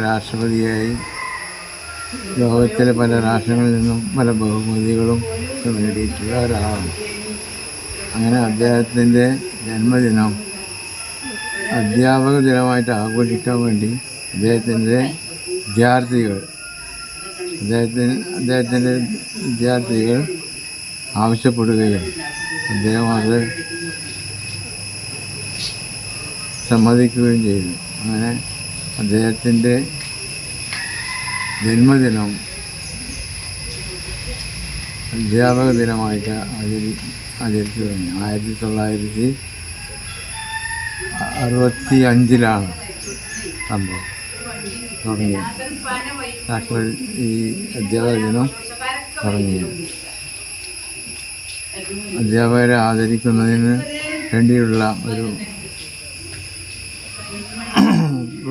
രാഷ്ട്രപതിയായി ലോകത്തിലെ പല രാഷ്ട്രങ്ങളിൽ നിന്നും പല ബഹുമതികളും നേടിയിട്ടുള്ള ഒരാളാണ്. അങ്ങനെ അദ്ദേഹത്തിന്റെ ജന്മദിനം അധ്യാപക ദിനമായിട്ട് ആഘോഷിക്കാൻ വേണ്ടി അദ്ദേഹത്തിന്റെ വിദ്യാർത്ഥികൾ അദ്ദേഹത്തിന് അദ്ദേഹത്തിന്റെ വിദ്യാർത്ഥികൾ ആവശ്യപ്പെടുകയും അദ്ദേഹം അത് സമ്മതിക്കുകയും ചെയ്തു. അങ്ങനെ അദ്ദേഹത്തിന്റെ ജന്മദിനം അധ്യാപക ദിനമായിട്ട് ആചരി ആചരിച്ചു തുടങ്ങി ആയിരത്തി തൊള്ളായിരത്തി അറുപത്തി അഞ്ചിലാണ് സംഭവം. തുടങ്ങിയത് നാഷണൽ ഈ അധ്യാപക ദിനം തുടങ്ങിയത് അധ്യാപകരെ ആദരിക്കുന്നതിന് വേണ്ടിയുള്ള ഒരു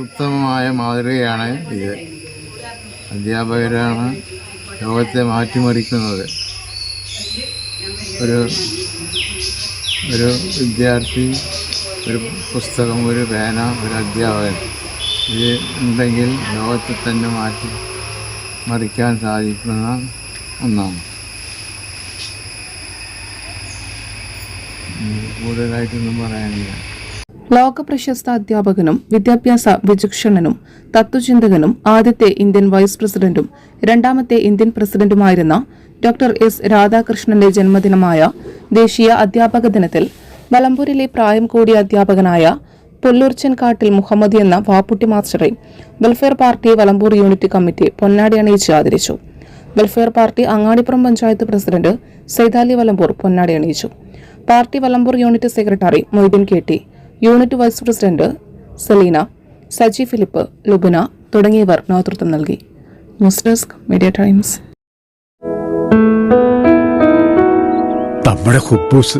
ഉത്തമമായ മാതൃകയാണ് ഇത്. അധ്യാപകരാണ് ലോകത്തെ മാറ്റിമറിക്കുന്നത്. ഒരു ഒരു വിദ്യാർത്ഥി ഒരു പുസ്തകം ഒരു പേന ഒരു അധ്യാപകൻ. ഇത് ഉണ്ടെങ്കിൽ ലോകത്തെ തന്നെ മാറ്റി മറിക്കാൻ സാധിക്കുന്ന ഒന്നാണ്. കൂടുതലായിട്ടൊന്നും പറയാനില്ല. ലോക പ്രശസ്ത അധ്യാപകനും വിദ്യാഭ്യാസ വിചക്ഷണനും തത്വചിന്തകനും ആദ്യത്തെ ഇന്ത്യൻ വൈസ് പ്രസിഡന്റും രണ്ടാമത്തെ ഇന്ത്യൻ പ്രസിഡന്റുമായിരുന്ന ഡോക്ടർ എസ് രാധാകൃഷ്ണന്റെ ജന്മദിനമായ ദേശീയ അധ്യാപക ദിനത്തിൽ മലമ്പൂരിലെ പ്രായം കൂടിയ അധ്യാപകനായ പുല്ലൂർച്ചൻകാട്ടിൽ മുഹമ്മദ് എന്ന Vapputty മാസ്റ്ററെ welfare party Valambur unit committee പൊന്നാടി അണിയിച്ച് ആദരിച്ചു. Welfare party Angadippuram panchayat president Saithali Valambur പൊന്നാടി അണിയിച്ചു. Party Valambur unit secretary Moideen K T unit vice president Selina Saji Philip Lubina തുടങ്ങിയവർ നേതൃത്വം നൽകി. News desk media times. നമ്മുടെ കുബൂസ്